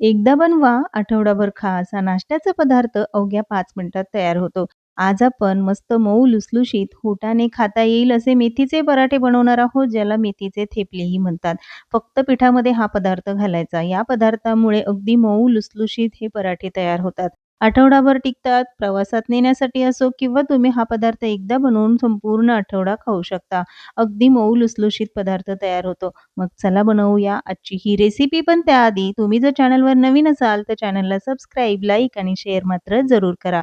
एकदा बनवा, आठवडाभर खा असा नाश्त्याचा पदार्थ अवघ्या पाच मिनिटात तयार होतो. आज आपण मस्त मऊ लुसलुशीत, होटाने खाता येईल असे मेथीचे पराठे बनवणार आहोत, ज्याला मेथीचे थेपलेही म्हणतात. फक्त पिठामध्ये हा पदार्थ घालायचा. या पदार्थामुळे अगदी मऊ लुसलुशीत हे पराठे तयार होतात. आठवडाभर टिकतात. प्रवासात नेण्यासाठी असो किंवा तुम्ही हा पदार्थ एकदा बनवून संपूर्ण आठवडा खाऊ शकता. अगदी मऊ लुसलुशीत पदार्थ तयार होतो. मग चला बनवूया आजची ही रेसिपी. पण त्याआधी तुम्ही जर चॅनलवर नवीन असाल तर चॅनलला सबस्क्राईब, लाईक आणि शेअर मात्र जरूर करा.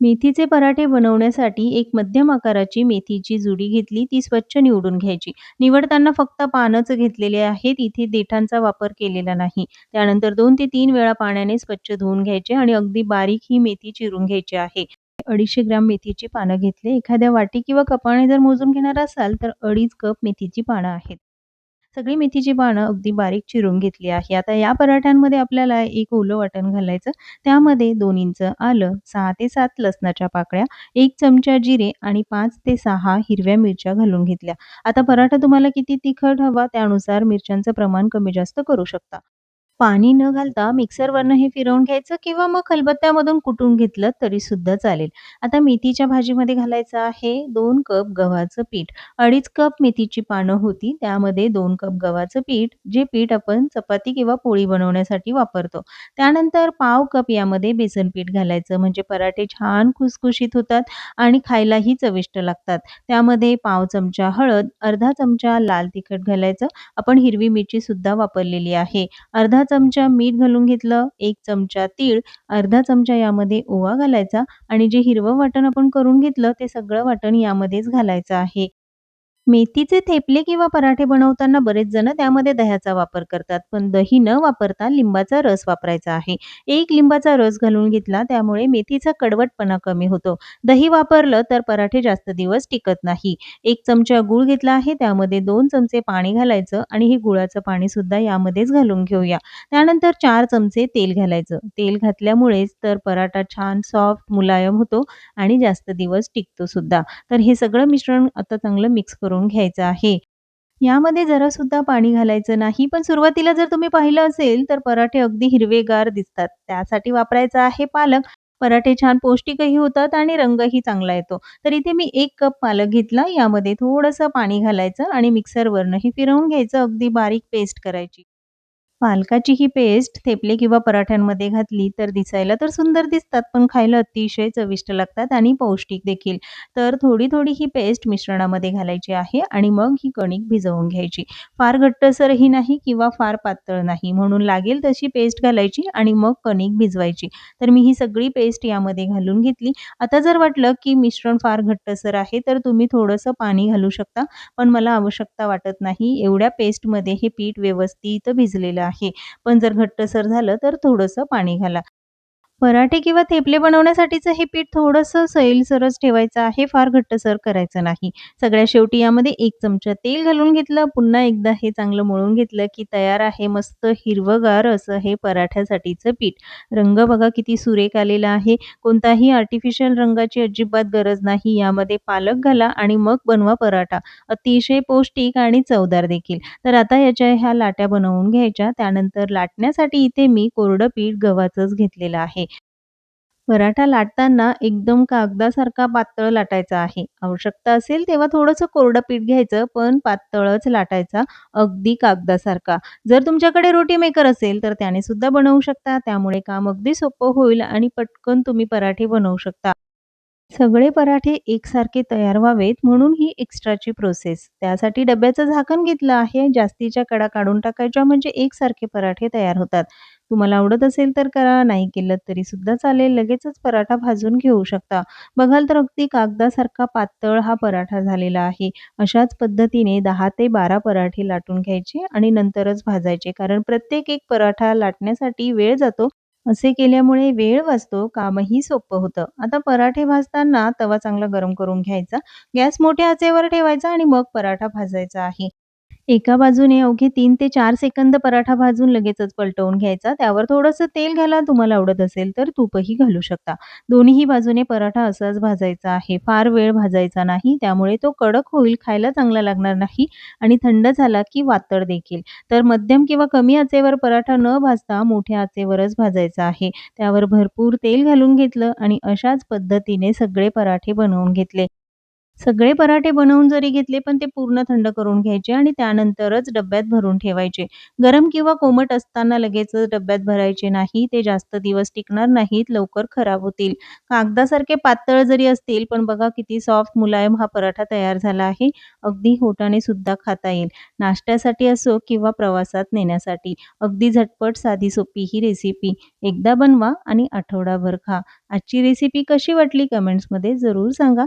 मेथीचे पराठे बनवण्यासाठी एक मध्यम आकाराची मेथीची जुडी घेतली. ती स्वच्छ निवडून घ्यायची. निवडताना फक्त पानच घेतलेले आहेत. इथे देठांचा वापर केलेला नाही. त्यानंतर दोन ते तीन वेळा पाण्याने स्वच्छ धुवून घ्यायचे आणि अगदी बारीक ही मेथी चिरून घ्यायची आहे. अडीचशे ग्राम मेथीची पानं घेतले. एखाद्या वाटी किंवा कपाने जर मोजून घेणार असाल तर 2.5 कप मेथीची पानं आहेत. सगळी मेथीची पानं अगदी बारीक चिरून घेतली आहे. आता या पराठ्यांमध्ये आपल्याला एक ओलं वाटण घालायचं. त्यामध्ये दोन इंच आलं, सहा ते सात लसणाच्या पाकळ्या, एक चमचा जिरे आणि पाच ते सहा हिरव्या मिरच्या घालून घेतल्या. आता पराठा तुम्हाला किती तिखट हवा त्यानुसार मिरच्यांचं प्रमाण कमी जास्त करू शकता. पाणी न घालता मिक्सरवरनं हे फिरवून घ्यायचं किंवा मग खलबत्त्यामधून कुटून घेतलं तरी सुद्धा चालेल. आता मेथीच्या भाजीमध्ये घालायचं आहे 2 कप गव्हाचं पीठ. 2.5 कप मेथीची पानं होती. त्यामध्ये 2 कप गव्हाचं पीठ, जे पीठ आपण चपाती किंवा पोळी बनवण्यासाठी वापरतो. त्यानंतर पाव कप यामध्ये बेसन पीठ घालायचं. म्हणजे पराठे छान खुसखुशीत होतात आणि खायलाही चविष्ट लागतात. त्यामध्ये पाव चमचा हळद, अर्धा चमचा लाल तिखट घालायचं. आपण हिरवी मिरची सुद्धा वापरलेली आहे. अर्धा चमचा मीठ घालून घेतलं. एक चमचा तीळ, अर्धा चमचा यामध्ये ओवा घालायचा आणि जे हिरवं वाटण आपण करून घेतलं ते सगळं वाटण यामध्येच घालायचं आहे. मेथीचे थेपले किंवा पराठे बनवताना बरेच जण त्यामध्ये दह्याचा वापर करतात. पण दही न वापरता लिंबाचा रस वापरायचा आहे. एक लिंबाचा रस घालून घेतला. त्यामुळे मेथीचा कडवटपणा कमी होतो. दही वापरलं तर पराठे जास्त दिवस टिकत नाही. एक चमचा गूळ घेतला आहे. त्यामध्ये दोन चमचे पाणी घालायचं आणि हे गुळाचं पाणी सुद्धा यामध्येच घालून घेऊया. त्यानंतर चार चमचे तेल घालायचं. तेल घातल्यामुळेच तर पराठा छान सॉफ्ट, मुलायम होतो आणि जास्त दिवस टिकतो सुद्धा. तर हे सगळं मिश्रण आता चांगलं मिक्स करून घ्यायचं आहे. यामध्ये जरा सुद्धा पाणी घालायचं नाही. पण सुरुवातीला जर तुम्ही पाहिलं असेल तर पराठे अगदी हिरवेगार दिसतात. त्यासाठी वापरायचं आहे पालक. पराठे छान पौष्टिकही होतात आणि रंगही चांगला येतो. तर इथे मी एक कप पालक घेतला. यामध्ये थोडंसं पाणी घालायचं आणि मिक्सरवरनंही फिरवून घ्यायचं. अगदी बारीक पेस्ट करायची. पालकाची ही पेस्ट थेपले किंवा पराठ्यांमध्ये घातली तर दिसायला तर सुंदर दिसतात, पण खायला अतिशय चविष्ट लागतात आणि पौष्टिक देखील. तर थोडी-थोडी ही पेस्ट मिश्रणामध्ये घालायची आहे आणि मग ही कणिक भिजवून घ्यायची. फार घट्टसरही नाही किंवा फार पातळ नाही. म्हणून लागेल तशी पेस्ट घालायची आणि मग कणिक भिजवायची. तर मी ही सगळी पेस्ट यामध्ये घालून घेतली. आता जर वाटलं की मिश्रण फार घट्टसर आहे तर तुम्ही थोडंसं पाणी घालू शकता. पण मला आवश्यकता वाटत नाही. एवढ्या पेस्टमध्ये हे पीठ व्यवस्थित भिजलेलं आहे. पण जर घट्टसर झालं तर थोडंसं पाणी घाला. पराठे किंवा थेपले बनवण्यासाठीचं हे पीठ थोडंसं सैलसरच ठेवायचं आहे. फार घट्टसर करायचं नाही. सगळ्या शेवटी यामध्ये एक चमचा तेल घालून घेतलं. पुन्हा एकदा हे चांगलं मळून घेतलं की तयार आहे मस्त हिरवगार असं हे पराठ्यासाठीचं पीठ. रंग बघा किती सुरेख आलेला आहे. कोणताही आर्टिफिशियल रंगाची अजिबात गरज नाही. यामध्ये पालक घाला आणि मग बनवा पराठा. अतिशय पौष्टिक आणि चवदार देखील. तर आता याच्या ह्या लाट्या बनवून घ्यायच्या. त्यानंतर लाटण्यासाठी इथे मी कोरडं पीठ गव्हाचंच घेतलेलं आहे. पराठा लाटताना एकदम कागदासारखा पातळ लाटायचा आहे. आवश्यकता असेल तेव्हा थोडंसं कोरडं पीठ घ्यायचं, पण पातळच लाटायचा, अगदी कागदासारखा. जर तुमच्याकडे रोटी मेकर असेल तर त्याने सुद्धा बनवू शकता. त्यामुळे काम अगदी सोपं होईल आणि पटकन तुम्ही पराठे बनवू शकता. सगळे पराठे एकसारखे तयार व्हावेत म्हणून ही एक्स्ट्राची प्रोसेस. त्यासाठी डब्याचं झाकण घेतलं आहे. जास्तीच्या कडा काढून टाकायच्या म्हणजे एकसारखे पराठे तयार होतात. तुम्हाला आवडत असेल तर करा, नाही केलंत तरी सुद्धा चालेल. लगेचच पराठा भाजून घेऊ शकता. बघाल तर अगदी कागदासारखा पातळ हा पराठा झालेला आहे. अशाच पद्धतीने दहा ते 12 पराठे लाटून घ्यायचे आणि नंतरच भाजायचे. कारण प्रत्येक एक पराठा लाटण्यासाठी वेळ जातो. असे केल्यामुळे वेळ वाचतो, कामही सोपं होतं. आता पराठे भाजताना तवा चांगला गरम करून घ्यायचा. गॅस मोठ्या आचेवर ठेवायचा आणि मग पराठा भाजायचा आहे. एका बाजूने अवघे 3 ते 4 सेकंद पराठा भाजून लगेचच पलटवून घ्यायचा. त्यावर थोडंसं तेल घाला, तुम्हाला आवडत असेल तर तूपही घालू शकता. दोन्हीही बाजूने पराठा असाच भाजायचा आहे. फार वेळ भाजायचा नाही, त्यामुळे तो कडक होईल, खायला चांगला लागणार नाही आणि थंड झाला की वातड देखील. तर मध्यम किंवा कमी आचेवर पराठा न भाजता मोठ्या आचेवरच भाजायचा आहे. त्यावर भरपूर तेल घालून घेतलं आणि अशाच पद्धतीने सगळे पराठे बनवून घेतले. सगळे पराठे बनवून जरी घेतले, पण ते पूर्ण थंड करून घ्यायचे आणि त्यानंतरच डब्यात भरून ठेवायचे. गरम किंवा कोमट असताना लगेचच डब्यात भरायचे नाही. ते जास्त दिवस टिकणार नाहीत, लवकर खराब होतील. कागदासारखे पातळ जरी असतील, पण बघा किती सॉफ्ट मुलायम हा पराठा तयार झाला आहे. अगदी होटाने सुद्धा खाता येईल. नाश्त्यासाठी असो किंवा प्रवासात नेण्यासाठी. अगदी झटपट, साधी सोपी ही रेसिपी. एकदा बनवा आणि आठवडाभर खा. आजची रेसिपी कशी वाटली कमेंट्समध्ये जरूर सांगा.